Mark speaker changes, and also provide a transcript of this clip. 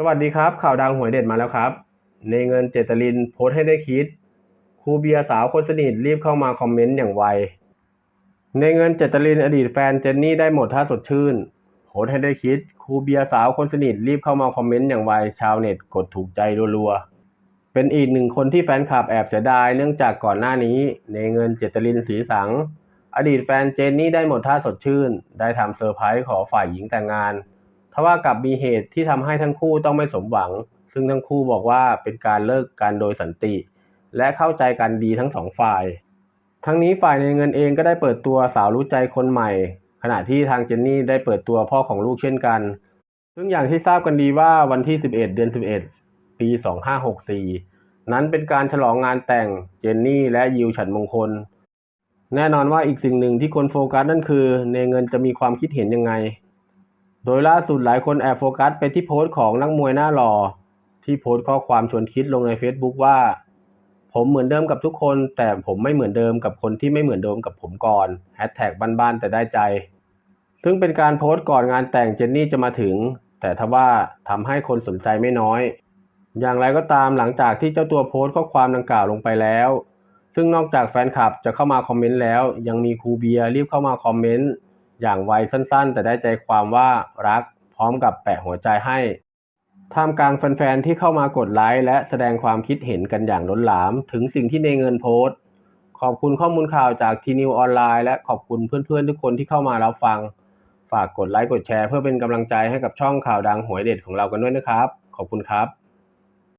Speaker 1: สวัสดีครับ ข่าวดังหวยเด็ดมาแล้วครับ ในเงินเจตลินโพสให้ได้คิดครูเบียร์สาวคนสนิทรีบเข้ามาคอมเมนต์อย่างไว ในเงินเจตลินอดีตแฟนเจนนี่ได้หมดท่าสดชื่นโพสให้ได้คิดครูเบียร์สาวคนสนิทรีบเข้ามาคอมเมนต์อย่างไว ชาวเน็ตกดถูกใจรัวๆเป็นอีกหนึ่งคนที่แฟนคลับแอบเสียดายเนื่องจากก่อนหน้านี้ ในเงินเจตลินสีสัง อดีตแฟนเจนนี่ได้หมดท่าสดชื่น ได้ทำเซอร์ไพรส์ขอฝ่ายหญิงแต่งงาน ทว่ากลับมีเหตุที่ทำให้ทั้งคู่ต้องไม่สมหวัง ซึ่งทั้งคู่บอกว่าเป็นการเลิกกันโดยสันติ และเข้าใจกันดีทั้งสองฝ่าย ทั้งนี้ฝ่ายในเงินเองก็ได้เปิดตัวสาวรู้ใจคนใหม่ ขณะที่ทางเจนนี่ได้เปิดตัวพ่อของลูกเช่นกัน ซึ่งอย่างที่ทราบกันดีว่าวันที่ 11 เดือน 11 ปี 2564 นั้นเป็นการฉลองงานแต่งเจนนี่และยิวฉันมงคล แน่นอนว่าอีกสิ่งหนึ่งที่คนโฟกัสนั่นคือ ในเงินจะมีความคิดเห็นยังไง โดยล่าสุดหลายคนแอบโฟกัสไปที่โพสต์ของนักมวยหน้าหล่อ ที่โพสต์ข้อความชวนคิดลงใน Facebook ว่า ผมเหมือนเดิมกับทุกคน แต่ผมไม่เหมือนเดิมกับคนที่ไม่เหมือนเดิมกับผมก่อนแฮชแท็กบ้านๆแต่ได้ใจ ซึ่งเป็นการโพสต์ก่อนงานแต่งเจนนี่จะมาถึง แต่ทว่าทำให้คนสนใจไม่น้อย อย่างไรก็ตามหลังจากที่เจ้าตัวโพสต์ข้อความดังกล่าวลงไปแล้ว ซึ่งนอกจากแฟนคลับจะเข้ามาคอมเมนต์แล้ว ยังมีครูเบียร์รีบเข้ามาคอมเมนต์ อย่างไวสั้นๆ แต่ได้ใจความว่ารักพร้อมกับแปะหัวใจให้ท่ามกลางแฟนๆที่เข้ามากดไลค์และแสดงความคิดเห็นกันอย่างล้นหลาม ถึงสิ่งที่ในเงินโพสต์ ขอบคุณข้อมูลข่าวจากทีนิวออนไลน์และขอบคุณเพื่อนๆทุกคนที่เข้ามารับฟัง ฝากกดไลค์กดแชร์เพื่อเป็นกำลังใจให้กับช่องข่าวดังหวยเด็ดของเรากันด้วยนะครับ ขอบคุณครับ